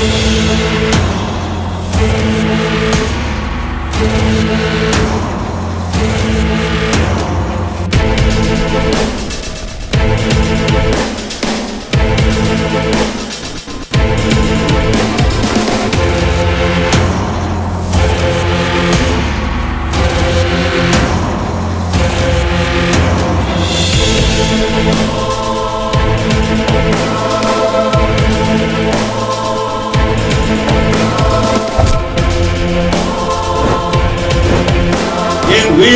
என்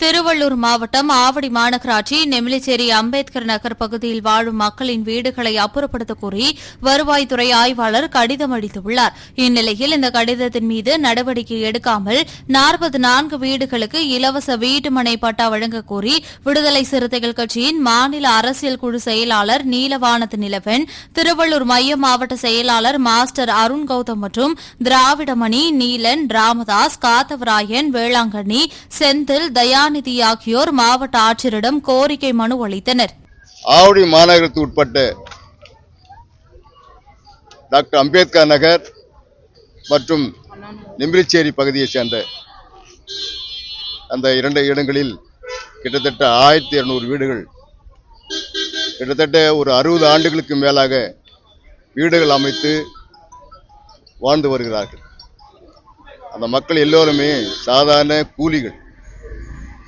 திருவள்ளூர் மாவட்டம் ஆவடி மாநகராட்சி நெமிலிச்சேரி அம்பேத்கர் நகர் பகுதியில் வாழும் மக்களின் வீடுகளை அப்புறப்படுத்த கோரி வருவாய்த்துறை ஆய்வாளர் கடிதம் அளித்துள்ளார். இந்நிலையில் இந்த கடிதத்தின் மீது நடவடிக்கை எடுக்காமல் நாற்பது நான்கு வீடுகளுக்கு இலவச வீட்டுமனை பட்டா வழங்க கோரி விடுதலை சிறுத்தைகள் கட்சியின் மாநில அரசியல் குழு செயலாளர் நீலவானத்து நிலவன் திருவள்ளூர் மைய மாவட்ட செயலாளர் மாஸ்டர் அருண் கௌதம் மற்றும் திராவிடமணி நீலன் ராமதாஸ் காத்தவராயன் வேளாங்கண்ணி செந்தில் தயா கருணாநிதி ஆகியோர் மாவட்ட ஆட்சியரிடம் கோரிக்கை மனு அளித்தனர். ஆவடி மாநகரத்துக்கு உட்பட்ட டாக்டர் அம்பேத்கர் நகர் மற்றும் நிம்பிரிச்சேரி பகுதியைச் சேர்ந்த அந்த இரண்டு இடங்களில் கிட்டத்தட்ட ஆயிரத்தி இருநூறு வீடுகள் கிட்டத்தட்ட ஒரு அறுபது ஆண்டுகளுக்கு மேலாக வீடுகள் அமைத்து வாழ்ந்து வருகிறார்கள். அந்த மக்கள் எல்லோருமே சாதாரண கூலிகள்.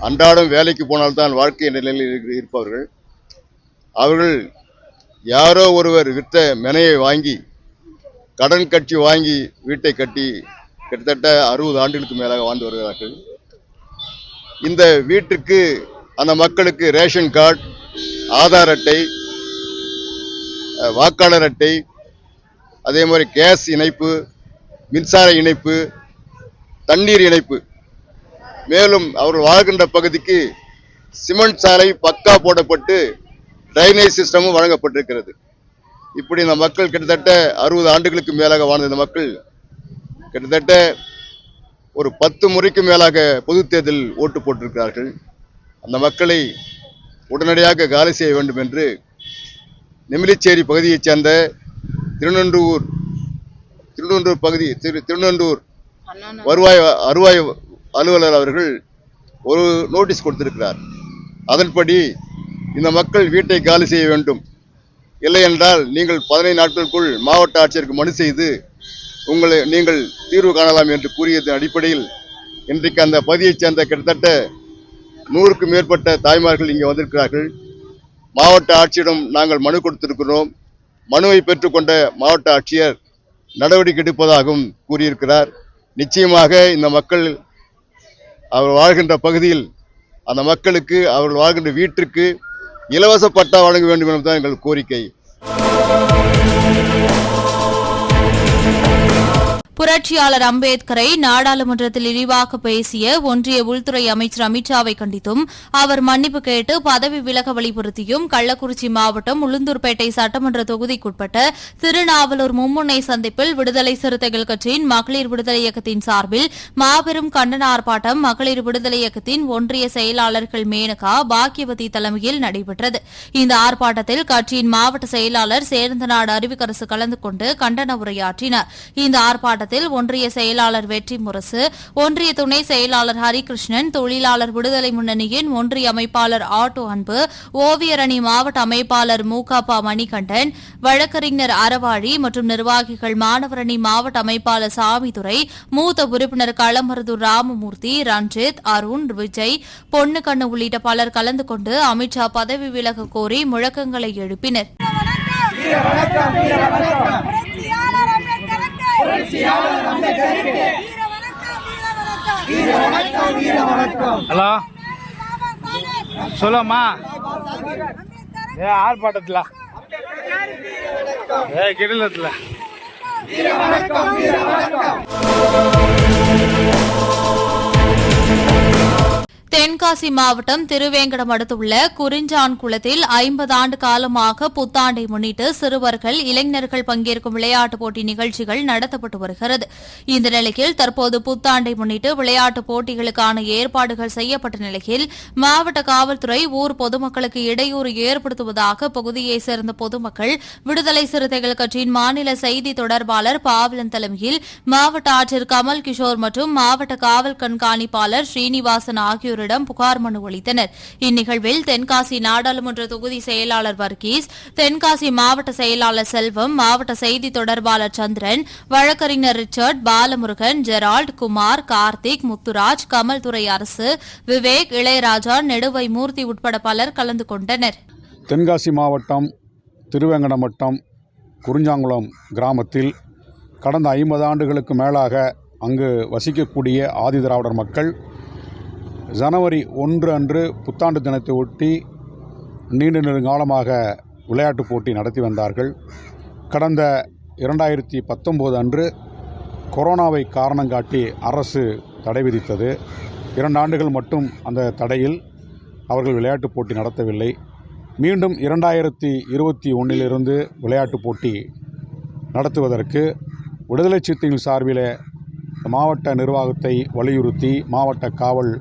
அன்றாடம் வேலைக்கு போனால்தான் வாழ்க்கை நிலையில் இருப்பவர்கள். அவர்கள் யாரோ ஒருவர் விற்ற மெனையை வாங்கி கடன் கட்சி வாங்கி வீட்டை கட்டி கிட்டத்தட்ட அறுபது ஆண்டுகளுக்கு மேலாக வாழ்ந்து வருகிறார்கள். இந்த வீட்டுக்கு அந்த மக்களுக்கு ரேஷன் கார்டு ஆதார் அட்டை வாக்காளர் அட்டை அதே மாதிரி கேஸ் இணைப்பு மின்சார இணைப்பு தண்ணீர் இணைப்பு மேலும் அவர்கள் வாழ்கின்ற பகுதிக்கு சிமெண்ட் சாலை பக்கா போடப்பட்டு டிரைனேஜ் சிஸ்டமும் வழங்கப்பட்டிருக்கிறது. இப்படி இந்த மக்கள் கிட்டத்தட்ட அறுபது ஆண்டுகளுக்கு மேலாக வாழ்ந்த இந்த மக்கள் கிட்டத்தட்ட ஒரு பத்து முறைக்கு மேலாக பொதுத் தேர்தல் ஓட்டு போட்டிருக்கிறார்கள். அந்த மக்களை உடனடியாக காலி செய்ய வேண்டும் என்று நெமிலிச்சேரி பகுதியைச் சேர்ந்த திருநன்றூர் திருநன்றூர் பகுதி திரு திருநன்றூர் வருவாய் வருவாய் அலுவலர் அவர்கள் ஒரு நோட்டீஸ் கொடுத்திருக்கிறார். அதன்படி இந்த மக்கள் வீட்டை காலி செய்ய வேண்டும். இல்லை என்றால் நீங்கள் பதினைந்து நாட்களுக்குள் மாவட்ட ஆட்சியருக்கு மனு செய்து உங்களை நீங்கள் தீர்வு காணலாம் என்று கூறியதன் அடிப்படையில் இன்றைக்கு அந்த பகுதியைச் சேர்ந்த கிட்டத்தட்ட நூறுக்கும் மேற்பட்ட தாய்மார்கள் இங்கே வந்திருக்கிறார்கள். மாவட்ட ஆட்சியிடம் நாங்கள் மனு கொடுத்திருக்கிறோம். மனுவை பெற்றுக்கொண்ட மாவட்ட ஆட்சியர் நடவடிக்கை எடுப்பதாகவும் கூறியிருக்கிறார். நிச்சயமாக இந்த மக்கள் அவர் வாழ்கின்ற பகுதியில் அந்த மக்களுக்கு அவர்கள் வாழ்கின்ற வீட்டிற்கு இலவச பட்டா வழங்க வேண்டும் என்பதுதான் எங்கள் கோரிக்கை. புரட்சியாளர் அம்பேத்கரை நாடாளுமன்றத்தில் இழிவாக பேசிய ஒன்றிய உள்துறை அமைச்சர் அமித்ஷாவை கண்டித்தும் அவர் மன்னிப்பு கேட்டு பதவி விலக வலியுறுத்தியும் கள்ளக்குறிச்சி மாவட்டம் உளுந்தூர்பேட்டை சட்டமன்ற தொகுதிக்குட்பட்ட திருநாவலூர் மும்முனை சந்திப்பில் விடுதலை சிறுத்தைகள் கட்சியின் மகளிர் விடுதலை இயக்கத்தின் சார்பில் மாபெரும் கண்டன ஆர்ப்பாட்டம் மகளிர் விடுதலை இயக்கத்தின் ஒன்றிய செயலாளர்கள் மேனகா பாக்கியவதி தலைமையில் நடைபெற்றது. இந்த ஆர்ப்பாட்டத்தில் கட்சியின் மாவட்ட செயலாளர் சேர்ந்தநாடு அறிவிக்கரசு கலந்து கொண்டு கண்டன உரையாற்றினார். இந்த ஆர்ப்பாட்டம் ஆர்ப்பாட்டத்தில் ஒன்றிய செயலாளர் வெற்றி முரசு ஒன்றிய துணை செயலாளர் ஹரிகிருஷ்ணன் தொழிலாளர் விடுதலை முன்னணியின் ஒன்றிய அமைப்பாளர் ஆட்டோ அன்பு ஓவியர் அணி மாவட்ட அமைப்பாளர் மூகாப்பா மணிகண்டன் வழக்கறிஞர் அறவாழி மற்றும் நிர்வாகிகள் மாணவரணி மாவட்ட அமைப்பாளர் சாமிதுரை மூத்த உறுப்பினர் களமருதூர் ராமமூர்த்தி ரஞ்சித் அருண் விஜய் பொன்னுக்கண்ணு உள்ளிட்ட பலர் கலந்து கொண்டு அமித்ஷா பதவி விலக கோரி முழக்கங்களை எழுப்பினர். புரட்சியாளர் அம்பேத்கருக்கு. வீர வணக்கம் வீர வணக்கம் ஹலோ? சொல்லம்மா. ஏ ஆர்ப்பாட்டத்தில். ஏ கிடலத்தில் வீர வணக்கம் வீர வணக்கம் தென்காசி மாவட்டம் திருவேங்கடம் அடுத்துள்ள குறிஞ்சான் குளத்தில் ஐம்பது ஆண்டு காலமாக புத்தாண்டை முன்னிட்டு சிறுவர்கள் இளைஞர்கள் பங்கேற்கும் விளையாட்டுப் போட்டி நிகழ்ச்சிகள் நடத்தப்பட்டு வருகிறது. இந்த நிலையில் தற்போது புத்தாண்டை முன்னிட்டு விளையாட்டுப் போட்டிகளுக்கான ஏற்பாடுகள் செய்யப்பட்ட நிலையில் மாவட்ட காவல்துறை ஊர் பொதுமக்களுக்கு இடையூறு ஏற்படுத்துவதாக பகுதியைச் சேர்ந்த பொதுமக்கள் விடுதலை சிறுத்தைகள் கட்சியின் மாநில செய்தி தொடர்பாளர் பாவலன் தலைமையில் மாவட்ட ஆட்சியர் கமல் கிஷோர் மற்றும் மாவட்ட காவல் கண்காணிப்பாளர் ஸ்ரீனிவாசன் ஆகியோர் ஆகியோரிடம் புகார் மனு அளித்தனர். இந்நிகழ்வில் தென்காசி நாடாளுமன்ற தொகுதி செயலாளர் வர்கீஸ் தென்காசி மாவட்ட செயலாளர் செல்வம் மாவட்ட செய்தி தொடர்பாளர் சந்திரன் வழக்கறிஞர் ரிச்சர்ட் பாலமுருகன் ஜெரால்ட் குமார் கார்த்திக் முத்துராஜ் கமல்துறை அரசு விவேக் இளையராஜா நெடுவை மூர்த்தி உட்பட பலர் கலந்து கொண்டனர். தென்காசி மாவட்டம் திருவேங்கடம் வட்டம் குறிஞ்சாங்குளம் கிராமத்தில் கடந்த ஐம்பது ஆண்டுகளுக்கு மேலாக அங்கு வசிக்கக்கூடிய ஆதிதிராவிடர் மக்கள் ஜனவரி ஒன்று அன்று புத்தாண்டு தினத்தை ஒட்டி நீண்ட நெடுங்காலமாக விளையாட்டுப் போட்டி நடத்தி வந்தார்கள். கடந்த இரண்டாயிரத்தி பத்தொம்போது அன்று கொரோனாவை காரணம் காட்டி அரசு தடை விதித்தது. இரண்டு ஆண்டுகள் மட்டும் அந்த தடையில் அவர்கள் விளையாட்டுப் போட்டி நடத்தவில்லை. மீண்டும் இரண்டாயிரத்தி இருபத்தி ஒன்றிலிருந்து விளையாட்டுப் போட்டி நடத்துவதற்கு விடுதலை சிறுத்தைகள் சார்பில் மாவட்ட நிர்வாகத்தை வலியுறுத்தி மாவட்ட காவல்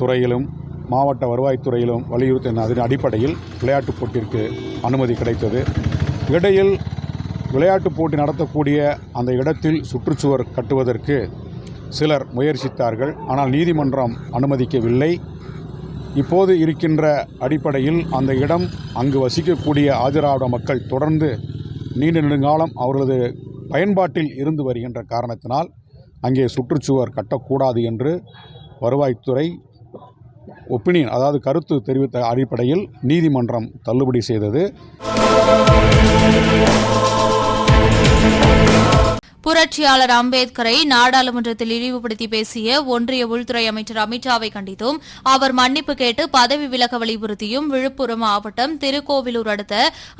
துறையிலும் மாவட்ட வருவாய்த்துறையிலும் வலியுறுத்தின அதன் அடிப்படையில் விளையாட்டுப் போட்டிற்கு அனுமதி கிடைத்தது. இடையில் விளையாட்டுப் போட்டி நடத்தக்கூடிய அந்த இடத்தில் சுற்றுச்சுவர் கட்டுவதற்கு சிலர் முயற்சித்தார்கள். ஆனால் நீதிமன்றம் அனுமதிக்கவில்லை. இப்போது இருக்கின்ற அடிப்படையில் அந்த இடம் அங்கு வசிக்கக்கூடிய ஆதிராவிட மக்கள் தொடர்ந்து நீண்ட நெடுங்காலம் அவர்களது பயன்பாட்டில் இருந்து வருகின்ற காரணத்தினால் அங்கே சுற்றுச்சுவர் கட்டக்கூடாது என்று வருவாய்த்துறை ஒப்பீனியன் அதாவது கருத்து தெரிவித்த அடிப்படையில் நீதிமன்றம் தள்ளுபடி செய்தது. புரட்சியாளர் அம்பேத்கரை நாடாளுமன்றத்தில் இழிவுபடுத்தி பேசிய ஒன்றிய உள்துறை அமைச்சர் அமித்ஷாவை கண்டித்தும் அவர் மன்னிப்பு கேட்டு பதவி விலக வலியுறுத்தியும் விழுப்புரம் மாவட்டம் திருக்கோவிலூர் அடுத்த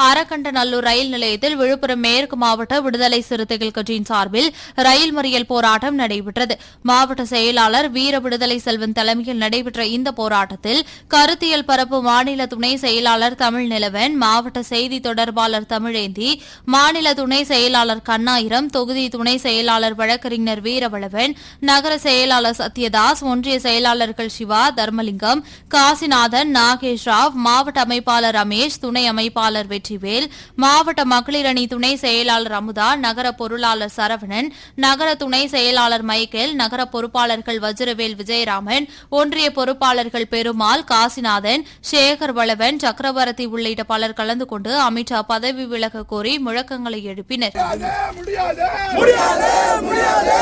அரக்கண்டநல்லூர் ரயில் நிலையத்தில் விழுப்புரம் மேற்கு மாவட்ட விடுதலை சிறுத்தைகள் கட்சியின் சார்பில் ரயில் மறியல் போராட்டம் நடைபெற்றது. மாவட்ட செயலாளர் வீர விடுதலை செல்வன் தலைமையில் நடைபெற்ற இந்த போராட்டத்தில் கருத்தியல் பரப்பு மாநில துணை செயலாளர் தமிழ் நிலவன் மாவட்ட செய்தி தொடர்பாளர் தமிழேந்தி மாநில துணை செயலாளர் கண்ணாயிரம் தொகுதி துணை செயலாளர் வழக்கறிஞர் வீரவளவன் நகர செயலாளர் சத்யதாஸ் ஒன்றிய செயலாளர்கள் சிவா தர்மலிங்கம் காசிநாதன் நாகேஷ் ராவ் மாவட்ட அமைப்பாளர் ரமேஷ் துணை அமைப்பாளர் வெற்றிவேல் மாவட்ட மகளிர் அணி துணை செயலாளர் அமுதா நகர பொருளாளர் சரவணன் நகர துணை செயலாளர் மைக்கேல் நகர பொறுப்பாளர்கள் வஜ்ரவேல் விஜயராமன் ஒன்றிய பொறுப்பாளர்கள் பெருமாள் காசிநாதன் சேகர் வளவன் சக்கரவர்த்தி உள்ளிட்ட பலர் கலந்து கொண்டு அமித்ஷா பதவி விலக கோரி முழக்கங்களை எழுப்பினர். முடியாது முடியாது.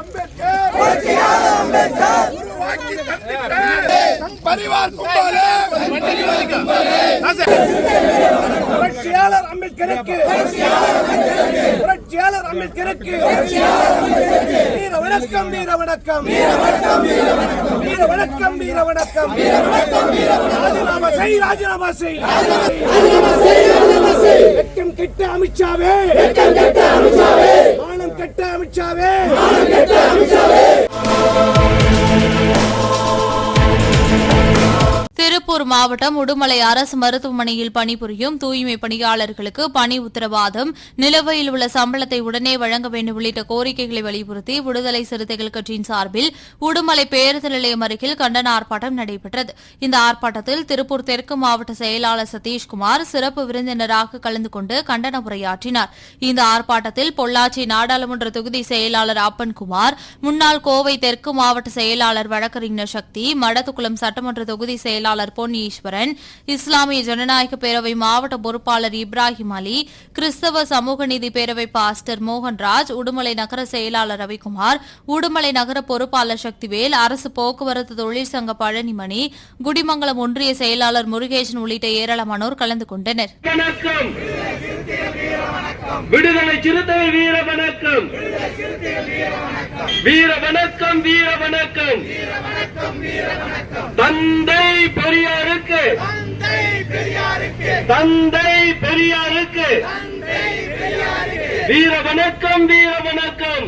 அம்பேத்கர். புரட்சியாளர் அம்பேத்கர். உருவாக்கி தந்திட்ட பரிவார் கும்பலே புரட்சியாளர் அம்பேத்கருக்கு. புரட்சியாளர் அம்பேத்கருக்கு. வணக்கம் வீர வணக்கம். வீர வணக்கம் வீர வணக்கம். வீர வணக்கம் வீர வணக்கம் வீர வணக்கம் வீர வணக்கம் ராஜினாமா செய் ராஜினாமா செய். வெட்கம் கெட்ட அமித்ஷாவே வெட்கம் கெட்ட அமித்ஷாவே மானம் கெட்ட அமித்ஷாவே. மானம் கெட்ட அமித்ஷாவே. திருப்பூர் மாவட்டம் உடுமலை அரசு மருத்துவமனையில் பணிபுரியும் தூய்மை பணியாளர்களுக்கு பணி உத்தரவாதம் நிலுவையில் உள்ள சம்பளத்தை உடனே வழங்க வேண்டும் உள்ளிட்ட கோரிக்கைகளை வலியுறுத்தி விடுதலை சிறுத்தைகள் கட்சியின் சார்பில் உடுமலை பேருந்து நிலையம் அருகில் கண்டன ஆர்ப்பாட்டம் நடைபெற்றது. இந்த ஆர்ப்பாட்டத்தில் திருப்பூர் தெற்கு மாவட்ட செயலாளர் சதீஷ்குமார் சிறப்பு விருந்தினராக கலந்து கொண்டு கண்டன உரையாற்றினார். இந்த ஆர்ப்பாட்டத்தில் பொள்ளாச்சி நாடாளுமன்ற தொகுதி செயலாளர் அப்பன்குமார் முன்னாள் கோவை தெற்கு மாவட்ட செயலாளர் வழக்கறிஞர் சக்தி மடத்துக்குளம் சட்டமன்ற தொகுதி செயலாளர் பொன் ஈஸ்வரன் இஸ்லாமிய ஜனநாயக பேரவை மாவட்ட பொறுப்பாளர் இப்ராஹிம் அலி கிறிஸ்தவ சமூக நீதி பேரவை பாஸ்டர் மோகன்ராஜ் உடுமலை நகர செயலாளர் ரவிக்குமார் உடுமலை நகர பொறுப்பாளர் சக்திவேல் அரசு போக்குவரத்து தொழிற்சங்க பழனிமணி குடிமங்கலம் ஒன்றிய செயலாளர் முருகேசன் உள்ளிட்ட ஏராளமானோர் கலந்து கொண்டனர். விடுதலை சிறுத்தை வீர வணக்கம். வீர வணக்கம். வீர வணக்கம் தந்தை பெரியாருக்கு. தந்தை பெரியாருக்கு. வீர வணக்கம் வீர வணக்கம்.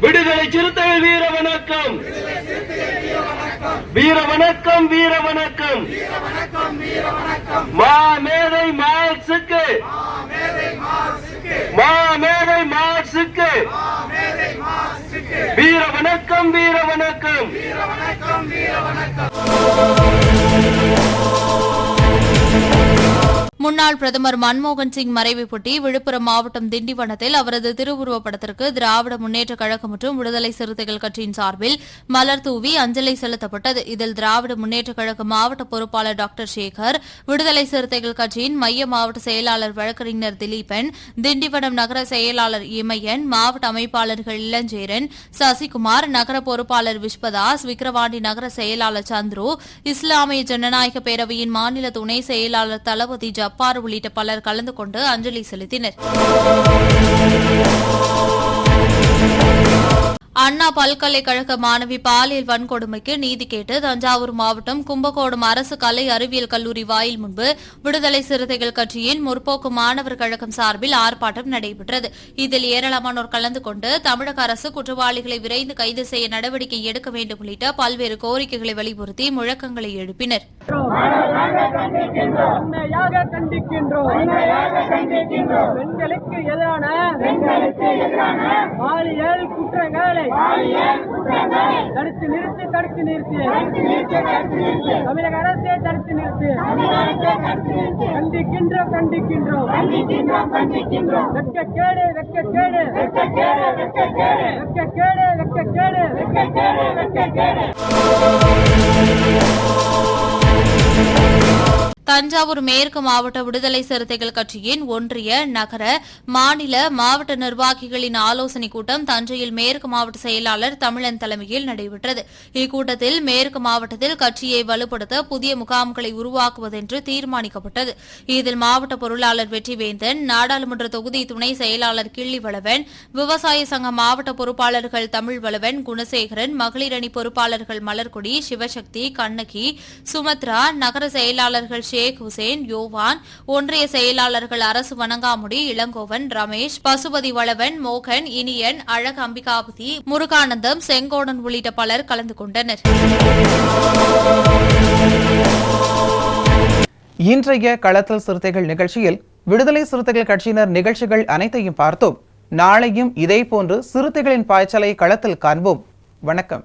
விடுதலை சிறுத்தைகள் வீர வணக்கம். வீர வணக்கம் வீர வணக்கம் மா மேதை மார்க்சுக்கு மா மேதை மார்க்சுக்கு வீர வணக்கம் வீர வணக்கம் முன்னாள் பிரதமர் மன்மோகன் சிங் மறைவைப்பொட்டி விழுப்புரம் மாவட்டம் திண்டிவனத்தில் அவரது திருவுருவப் படத்திற்கு திராவிட முன்னேற்றக் கழகம் மற்றும் விடுதலை சிறுத்தைகள் கட்சியின் சார்பில் மலர் தூவி அஞ்சலி செலுத்தப்பட்டது. இதில் திராவிட முன்னேற்றக் கழக மாவட்ட பொறுப்பாளர் டாக்டர் சேகர் விடுதலை சிறுத்தைகள் கட்சியின் மைய மாவட்ட செயலாளர் வழக்கறிஞர் திலீபன் திண்டிவனம் நகர செயலாளர் இமயன் மாவட்ட அமைப்பாளர்கள் இளஞ்சேரன் சசிகுமார் நகர பொறுப்பாளர் விஸ்வதாஸ் விக்கிரவாண்டி நகர செயலாளர் சந்துரு இஸ்லாமிய ஜனநாயக பேரவையின் மாநில துணை செயலாளர் தளபதி ஜப்பார் உள்ளிட்ட பலர் கலந்து கொண்டு அஞ்சலி செலுத்தினர். அண்ணா பல்கலைக்கழக மாணவி பாலியல் வன்கொடுமைக்கு நீதி கேட்டு தஞ்சாவூர் மாவட்டம் கும்பகோணம் அரசு கலை அறிவியல் கல்லூரி வாயில் முன்பு விடுதலை சிறுத்தைகள் கட்சியின் முற்போக்கு மாணவர் கழகம் சார்பில் ஆர்ப்பாட்டம் நடைபெற்றது. இதில் ஏராளமானோர் கலந்து கொண்டு தமிழக அரசு குற்றவாளிகளை விரைந்து கைது செய்ய நடவடிக்கை எடுக்க வேண்டும் உள்ளிட்ட பல்வேறு கோரிக்கைகளை வலியுறுத்தி முழக்கங்களை எழுப்பினர். பெண்களுக்கு எதிரான பாலியல் குற்றங்களை தடுத்து நிறுத்து தடுத்து நிறுத்து. தமிழக அரசே தடுத்து நிறுத்து. கண்டிக்கின்றோம் கண்டிக்கின்றோம். வெக்க கேடு வெக்க கேடு வெக்க கேடு வெக்க கேடு வெக்க கேடு வெக்க கேடு வெக்க கேடு தஞ்சாவூர் மேற்கு மாவட்ட விடுதலை சிறுத்தைகள் கட்சியின் ஒன்றிய நகர மாநில மாவட்ட நிர்வாகிகளின் ஆலோசனைக் கூட்டம் தஞ்சையில் மேற்கு மாவட்ட செயலாளர் தமிழன் தலைமையில் நடைபெற்றது. இக்கூட்டத்தில் மேற்கு மாவட்டத்தில் கட்சியை வலுப்படுத்த புதிய முகாம்களை உருவாக்குவதென்று தீர்மானிக்கப்பட்டது. இதில் மாவட்ட பொருளாளர் வெற்றிவேந்தன் நாடாளுமன்ற தொகுதி துணை செயலாளர் கிள்ளி வளவன் விவசாய சங்க மாவட்ட பொறுப்பாளர்கள் தமிழ் வளவன் குணசேகரன் மகளிரணி பொறுப்பாளர்கள் மலர்கொடி சிவசக்தி கண்ணகி சுமத்ரா நகர செயலாளர்கள் ஷேக் ஹுசேன் யோவான் ஒன்றிய செயலாளர்கள் அரசு வணங்காமுடி இளங்கோவன் ரமேஷ் பசுபதி வளவன் மோகன் இனியன் அழக அம்பிகாபதி முருகானந்தம் செங்கோடன் உள்ளிட்ட பலர் கலந்து கொண்டனர். இன்றைய களத்தல் சிறுத்தைகள் நிகழ்ச்சியில் விடுதலை சிறுத்தைகள் கட்சியினர் நிகழ்ச்சிகள் அனைத்தையும் பார்த்தோம். நாளையும் இதேபோன்று சிறுத்தைகளின் பாய்ச்சலை களத்தில் காண்போம். வணக்கம்.